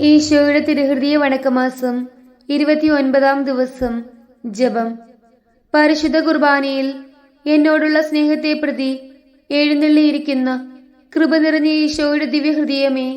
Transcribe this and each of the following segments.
ഈശോയുടെ തിരുഹൃദയ വണക്കമാസം ഇരുപത്തിയൊൻപതാം ദിവസം ജപം. പരിശുദ്ധ കുർബാനയിൽ എന്നോടുള്ള സ്നേഹത്തെ പ്രതി എഴുന്നള്ളിയിരിക്കുന്ന കൃപ നിറഞ്ഞ ഈശോയുടെ ദിവ്യഹൃദയമേ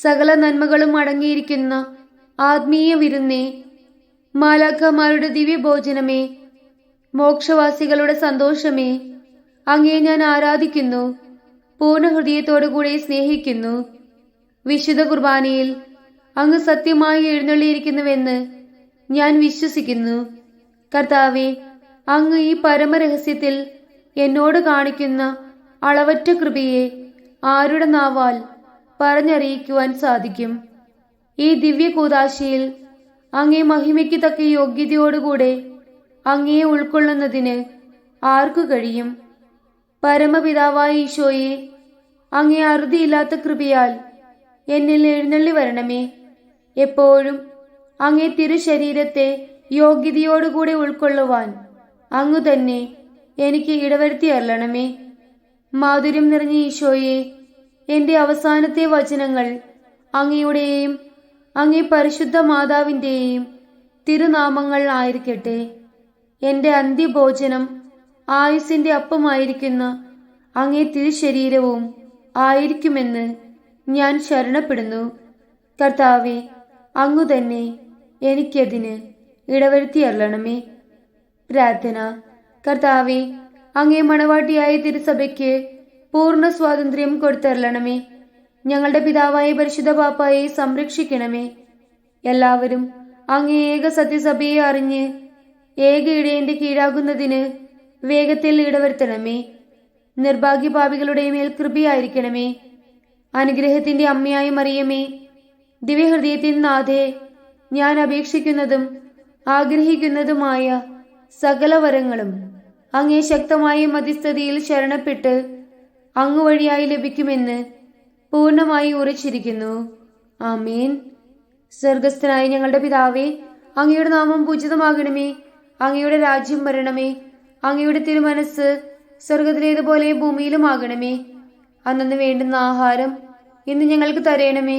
സകല നന്മകളും അടങ്ങിയിരിക്കുന്ന ആത്മീയ വിരുന്നേ മാലാഖമാരുടെ ദിവ്യഭോജനമേ മോക്ഷവാസികളുടെ സന്തോഷമേ അങ്ങേ ഞാൻ ആരാധിക്കുന്നു പൂർണ ഹൃദയത്തോടുകൂടെ സ്നേഹിക്കുന്നു. വിശുദ്ധ കുർബാനയിൽ അങ്ങ് സത്യമായി എഴുന്നള്ളിയിരിക്കുന്നുവെന്ന് ഞാൻ വിശ്വസിക്കുന്നു. കർത്താവെ അങ്ങ് ഈ പരമരഹസ്യത്തിൽ എന്നോട് കാണിക്കുന്ന അളവറ്റ കൃപയെ ആരുടെ നാവാൽ പറഞ്ഞറിയിക്കുവാൻ സാധിക്കും? ഈ ദിവ്യ കൂതാശയിൽ അങ്ങേ മഹിമയ്ക്ക് തക്ക യോഗ്യതയോടുകൂടെ അങ്ങയെ ഉൾക്കൊള്ളുന്നതിന് ആർക്കു കഴിയും? പരമപിതാവായ ഈശോയെ അങ്ങേ അറുതിയില്ലാത്ത കൃപയാൽ എന്നിൽ എഴുന്നള്ളി വരണമേ. എപ്പോഴും അങ്ങേ തിരുശരീരത്തെ യോഗ്യതയോടുകൂടി ഉൾക്കൊള്ളുവാൻ അങ്ങു തന്നെ എനിക്ക് ഇടവരുത്തി അല്ലണമേ മാധുര്യം നിറഞ്ഞ ഈശോയെ എന്റെ അവസാനത്തെ വചനങ്ങൾ അങ്ങയുടെയും അങ്ങേ പരിശുദ്ധ മാതാവിന്റെയും തിരുനാമങ്ങൾ ആയിരിക്കട്ടെ. എന്റെ അന്ത്യഭോജനം ആയുസിന്റെ അപ്പമായിരിക്കുന്ന അങ്ങേ തിരുശരീരവും ആയിരിക്കുമെന്ന് ഞാൻ ശരണപ്പെടുന്നു. കർത്താവെ അങ്ങു തന്നെ എനിക്കതിന് ഇടവരുത്തിയല്ലണമേ. പ്രാർത്ഥന. കർത്താവെ അങ്ങേ മണവാട്ടിയായ തിരുസഭയ്ക്ക് പൂർണ സ്വാതന്ത്ര്യം കൊടുത്തരളണമേ ഞങ്ങളുടെ പിതാവായ പരിശുദ്ധ പാപ്പായെ സംരക്ഷിക്കണമേ. എല്ലാവരും അങ്ങേ ഏക സത്യസഭയെ അറിഞ്ഞ് ഏക ഇടയന്റെ കീഴാകുന്നതിന് വേഗത്തിൽ ഇടവരുത്തണമേ. നിർഭാഗ്യപാപികളുടെ മേൽ കൃപയായിരിക്കണമേ. അനുഗ്രഹത്തിന്റെ അമ്മയായി മറിയമേ. ദിവ്യഹൃദയത്തിൻ നാഥേ ഞാൻ അപേക്ഷിക്കുന്നതും ആഗ്രഹിക്കുന്നതുമായ സകല വരങ്ങളും അങ്ങേ ശക്തമായ മധ്യസ്ഥതയിൽ ശരണപ്പെട്ട് അങ്ങ് വഴിയായി ലഭിക്കുമെന്ന് പൂർണമായി ഉറച്ചിരിക്കുന്നു. ആമീൻ. സ്വർഗസ്ഥനായ ഞങ്ങളുടെ പിതാവേ അങ്ങയുടെ നാമം പൂജിതമാകണമേ അങ്ങയുടെ രാജ്യം വരണമേ അങ്ങയുടെ തിരുമനസ് സ്വർഗത്തിലേതുപോലെ ഭൂമിയിലുമാകണമേ. അന്നു വേണ്ടുന്ന ആഹാരം ഇന്ന് ഞങ്ങൾക്ക് തരയണമേ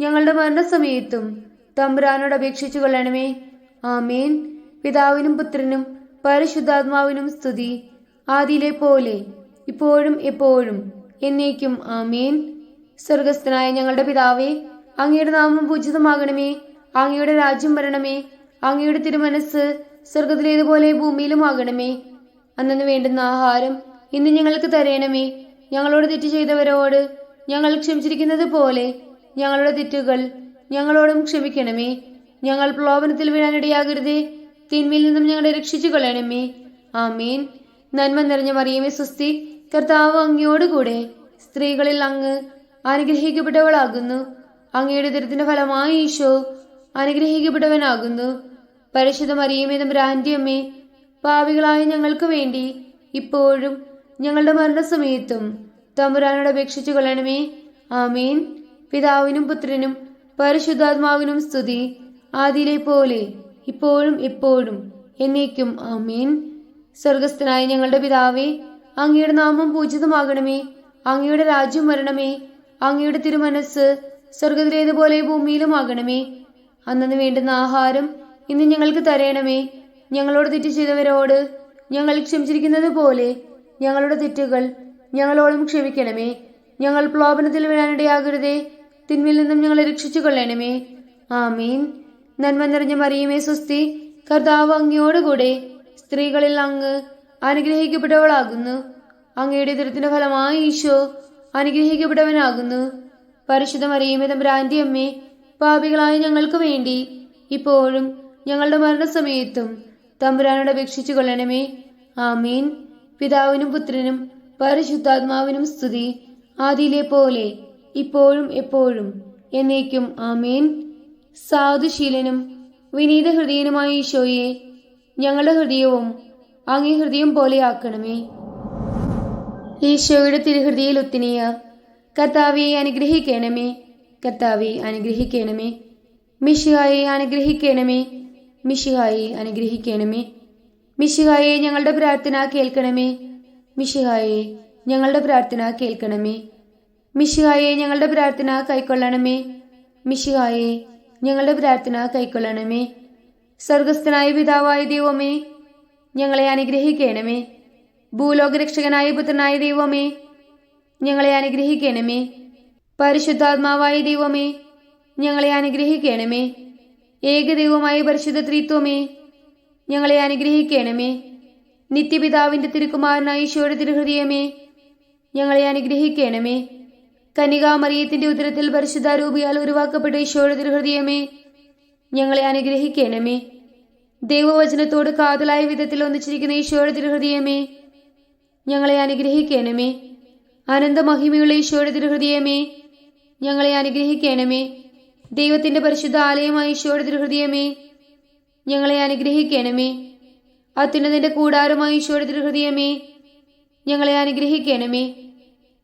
ഞങ്ങളുടെ മരണസമയത്തും തമ്പുരാനോട് അപേക്ഷിച്ചു കൊള്ളണമേ. ആമേൻ. പിതാവിനും പുത്രനും പരിശുദ്ധാത്മാവിനും സ്തുതി. ആദിയിലെ പോലെ ഇപ്പോഴും എപ്പോഴും എന്നേക്കും ആമേൻ. സ്വർഗസ്ഥനായ ഞങ്ങളുടെ പിതാവേ അങ്ങയുടെ നാമം പൂജിതമാകണമേ. അങ്ങയുടെ രാജ്യം വരണമേ. അങ്ങയുടെ തിരുമനസ് സ്വർഗത്തിലേതുപോലെ ഭൂമിയിലും ആകണമേ അന്നു വേണ്ടുന്ന ആഹാരം ഇന്ന് ഞങ്ങൾക്ക് തരയണമേ ഞങ്ങളോട് തെറ്റ് ചെയ്തവരോട് ഞങ്ങൾ ക്ഷമിച്ചിരിക്കുന്നത് പോലെ ഞങ്ങളുടെ തെറ്റുകൾ ഞങ്ങളോടും ക്ഷമിക്കണമേ. ഞങ്ങൾ പ്രലോഭനത്തിൽ വീഴാനിടയാകരുതേ തിന്മയിൽ നിന്നും ഞങ്ങളെ രക്ഷിച്ചു കൊള്ളണമേ. ആമീൻ. നന്മ നിറഞ്ഞ മറിയമേ സുസ്തി കർത്താവ് അങ്ങയോടുകൂടെ സ്ത്രീകളിൽ അങ്ങ് അനുഗ്രഹിക്കപ്പെട്ടവളാകുന്നു. അങ്ങയുടെ ദുരിതത്തിന്റെ ഫലമായി ഈശോ അനുഗ്രഹിക്കപ്പെട്ടവനാകുന്നു. പരിശുദ്ധ മറിയമേ തമ്പുരാന്റെ അമ്മേ പാവികളായ ഞങ്ങൾക്ക് വേണ്ടി ഇപ്പോഴും ഞങ്ങളുടെ മരണസമയത്തും തമ്പുരാനോട് അപേക്ഷിച്ചു കൊള്ളണമേ. ആമേൻ. പിതാവിനും പുത്രനും പരിശുദ്ധാത്മാവിനും സ്തുതി ആദിയിലെ പോലെ ഇപ്പോഴും എപ്പോഴും എന്നേക്കും ആമേൻ. സ്വർഗസ്ഥനായ ഞങ്ങളുടെ പിതാവേ അങ്ങയുടെ നാമം പൂജിതമാകണമേ അങ്ങയുടെ രാജ്യം വരണമേ അങ്ങയുടെ തിരുമനസ് സ്വർഗത്തിലേതുപോലെ ഭൂമിയിലും ആകണമേ. അന്നു വേണ്ടുന്ന ആഹാരം ഇന്ന് ഞങ്ങൾക്ക് തരയണമേ ഞങ്ങളോട് തെറ്റ് ചെയ്തവരോട് ഞങ്ങൾ ക്ഷമിച്ചിരിക്കുന്നത് പോലെ ഞങ്ങളുടെ തെറ്റുകൾ ഞങ്ങളോടും ക്ഷമിക്കണമേ. ഞങ്ങൾ പ്രലോഭനത്തിൽ വീഴാനിടയാകരുതേ. തിന്മയിൽ നിന്നും ഞങ്ങളെ രക്ഷിച്ചു കൊള്ളണമേ. ആമീൻ. നന്മ നിറഞ്ഞ മറിയുമേ സ്വസ്തി കർത്താവ് അങ്ങയോടുകൂടെ സ്ത്രീകളിൽ അങ്ങ് അനുഗ്രഹിക്കപ്പെട്ടവളാകുന്നു. അങ്ങയുടെ ദുരിതത്തിന്റെ ഫലമായി ഈശോ അനുഗ്രഹിക്കപ്പെട്ടവനാകുന്നു. പരിശുദ്ധ മറിയുമേ തമ്പുരാന്റെ അമ്മേ പാപികളായ ഞങ്ങൾക്ക് വേണ്ടി ഇപ്പോഴും ഞങ്ങളുടെ മരണസമയത്തും തമ്പുരാനോട് അപേക്ഷിച്ചു കൊള്ളണമേ. ആമീൻ. പിതാവിനും പുത്രനും പരിശുദ്ധാത്മാവിനും സ്തുതി. ആദിയിലെ പോലെ ഇപ്പോഴും എപ്പോഴും എന്നേക്കും ആമേൻ. സാധുശീലനും വിനീത ഹൃദയനുമായ ഈശോയെ ഞങ്ങളുടെ ഹൃദയവും അങ്ങേ ഹൃദയം പോലെയാക്കണമേ ഈശോയുടെ തിരുഹൃദയിൽ ഒത്തിനിയ കർത്താവെ അനുഗ്രഹിക്കണമേ. കർത്താവെ അനുഗ്രഹിക്കണമേ. മിഷിഹായെ അനുഗ്രഹിക്കണമേ. മിഷിഹായെ അനുഗ്രഹിക്കണമേ. മിഷിഹായെ ഞങ്ങളുടെ പ്രാർത്ഥന കേൾക്കണമേ. മിഷിഹായെ ഞങ്ങളുടെ പ്രാർത്ഥന കേൾക്കണമേ. മിഷിഹായെ ഞങ്ങളുടെ പ്രാർത്ഥന കൈക്കൊള്ളണമേ. മിഷിഹായെ ഞങ്ങളുടെ പ്രാർത്ഥന കൈക്കൊള്ളണമേ. സ്വർഗസ്ഥനായ പിതാവായ ദൈവമേ ഞങ്ങളെ അനുഗ്രഹിക്കണമേ. ഭൂലോകരക്ഷകനായ പുത്രനായ ദൈവമേ ഞങ്ങളെ അനുഗ്രഹിക്കണമേ. പരിശുദ്ധാത്മാവായ ദൈവമേ ഞങ്ങളെ അനുഗ്രഹിക്കണമേ. ഏകദൈവമായ പരിശുദ്ധ ത്രിത്വമേ ഞങ്ങളെ അനുഗ്രഹിക്കണമേ. നിത്യപിതാവിന്റെ തിരുക്കുമാരനായ ഈശോയുടെ തിരുഹൃദയമേ ഞങ്ങളെ അനുഗ്രഹിക്കണമേ. കനികാമറിയത്തിന്റെ ഉദരത്തിൽ പരിശുദ്ധാരൂപിയാൽ ഉരുവാക്കപ്പെട്ട ഈശോയുടെ തിരുഹൃദയമേ ഞങ്ങളെ അനുഗ്രഹിക്കണമേ. ദൈവവചനത്തോട് കാതലായ വിധത്തിൽ ഒന്നിച്ചിരിക്കുന്ന ഈശോയുടെ തിരുഹൃദയമേ ഞങ്ങളെ അനുഗ്രഹിക്കണമേ. അനന്തമഹിമയുള്ള ഈശോയുടെ തിരുഹൃദയമേ ഞങ്ങളെ അനുഗ്രഹിക്കണമേ. ദൈവത്തിന്റെ പരിശുദ്ധ ആലയമായ ഈശോയുടെ തിരുഹൃദയമേ ഞങ്ങളെ അനുഗ്രഹിക്കണമേ. അത്യുന്നതിന്റെ കൂടാരമായ ഈശോയുടെ തിരുഹൃദയമേ ഞങ്ങളെ അനുഗ്രഹിക്കണമേ.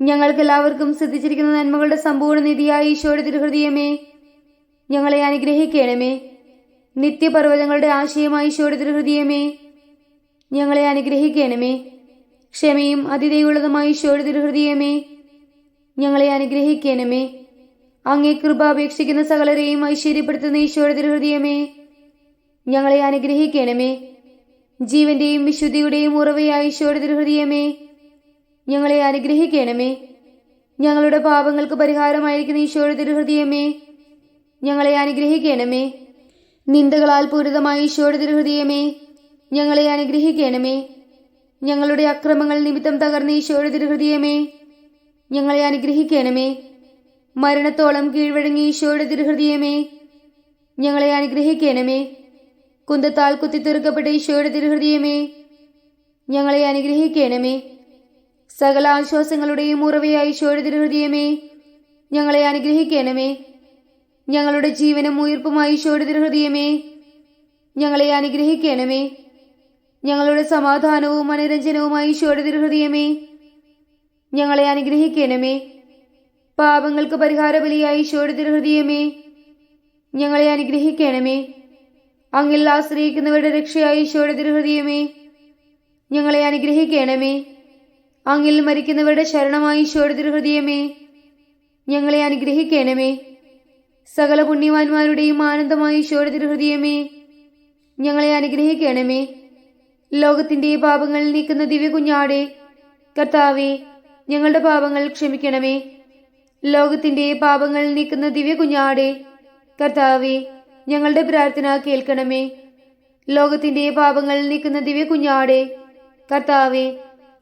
ഞങ്ങൾക്കെല്ലാവർക്കും സിദ്ധിച്ചിരിക്കുന്ന നന്മകളുടെ സമ്പൂർണ നിധിയായ ഈശോയുടെ തിരുഹൃദയമേ ഞങ്ങളെ അനുഗ്രഹിക്കണമേ. നിത്യപർവതങ്ങളുടെ ആശയമായ ഈശോയുടെ തിരുഹൃദയമേ ഞങ്ങളെ അനുഗ്രഹിക്കണമേ. ക്ഷമയും അതിഥിയുള്ളതുമായ ഈശോയുടെ തിരുഹൃദയമേ ഞങ്ങളെ അനുഗ്രഹിക്കണമേ. അങ്ങേ കൃപ അപേക്ഷിക്കുന്ന സകലരെയും ഐശ്വര്യപ്പെടുത്തുന്ന ഈശോയുടെ തിരുഹൃദയമേ ഞങ്ങളെ അനുഗ്രഹിക്കണമേ. ജീവന്റെയും വിശുദ്ധിയുടെയും ഉറവയായ ഈശോയുടെ തിരുഹൃദയമേ ഞങ്ങളെ അനുഗ്രഹിക്കണമേ. ഞങ്ങളുടെ പാപങ്ങൾക്ക് പരിഹാരമായിരിക്കുന്ന ഈശോയുടെ തിരുഹൃദയമേ ഞങ്ങളെ അനുഗ്രഹിക്കണമേ. നിന്ദകളാൽ പൂരിതമായ ഈശോയുടെ തിരുഹൃദയമേ ഞങ്ങളെ അനുഗ്രഹിക്കണമേ. ഞങ്ങളുടെ അക്രമങ്ങൾ നിമിത്തം തകർന്ന ഈശോയുടെ തിരുഹൃദയമേ ഞങ്ങളെ അനുഗ്രഹിക്കണമേ. മരണത്തോളം കീഴ്വഴങ്ങി ഈശോയുടെ തിരുഹൃദയമേ ഞങ്ങളെ അനുഗ്രഹിക്കണമേ. കുന്തത്താൽ കുത്തിത്തീർക്കപ്പെട്ട ഈശോയുടെ തിരുഹൃദയമേ ഞങ്ങളെ അനുഗ്രഹിക്കണമേ. സകല ആശ്വാസങ്ങളുടെയും ഉറവയായി ഈശോയുടെ ഹൃദയമേ ഞങ്ങളെ അനുഗ്രഹിക്കണമേ. ഞങ്ങളുടെ ജീവനും ഉയർപ്പുമായി ഈശോയുടെ ഹൃദയമേ ഞങ്ങളെ അനുഗ്രഹിക്കണമേ. ഞങ്ങളുടെ സമാധാനവും മനോരഞ്ജനവുമായി ഈശോയുടെ ഹൃദയമേ ഞങ്ങളെ അനുഗ്രഹിക്കണമേ. പാപങ്ങൾക്ക് പരിഹാര ബലിയായി ഈശോയുടെ ഹൃദയമേ ഞങ്ങളെ അനുഗ്രഹിക്കണമേ. അങ്ങിൽ ആശ്രയിക്കുന്നവരുടെ രക്ഷയായി ഈശോയുടെ ഹൃദയമേ ഞങ്ങളെ അനുഗ്രഹിക്കണമേ. അങ്ങിൽ മരിക്കുന്നവരുടെ ശരണമായി ഈശോയുടെ ഞങ്ങളെ അനുഗ്രഹിക്കണമേ. സകല പുണ്യവാന്മാരുടെയും ആനന്ദമായി ഈശോയുടെ ഞങ്ങളെ അനുഗ്രഹിക്കണമേ. ലോകത്തിന്റെ പാപങ്ങൾ നീക്കുന്ന ദിവ്യ കുഞ്ഞാടെ കർത്താവെ ഞങ്ങളുടെ പാപങ്ങൾ ക്ഷമിക്കണമേ. ലോകത്തിന്റെ പാപങ്ങൾ നീക്കുന്ന ദിവ്യ കുഞ്ഞാടെ കർത്താവെ ഞങ്ങളുടെ പ്രാർത്ഥന കേൾക്കണമേ. ലോകത്തിന്റെ പാപങ്ങൾ നീക്കുന്ന ദിവ്യ കുഞ്ഞാടെ കർത്താവെ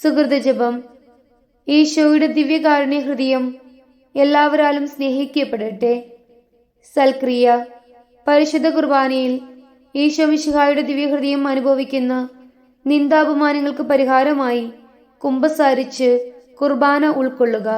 സുഹൃത ജപം. ഈശോയുടെ ദിവ്യകാരുണ്യ ഹൃദയം എല്ലാവരാലും സ്നേഹിക്കപ്പെടട്ടെ. സൽക്രിയ. പരിശുദ്ധ കുർബാനയിൽ ഈശോ മിശിഹായുടെ ദിവ്യഹൃദയം അനുഭവിക്കുന്ന നിന്ദാപമാനങ്ങൾക്ക് പരിഹാരമായി കുമ്പസാരിച്ച് കുർബാന ഉൾക്കൊള്ളുക.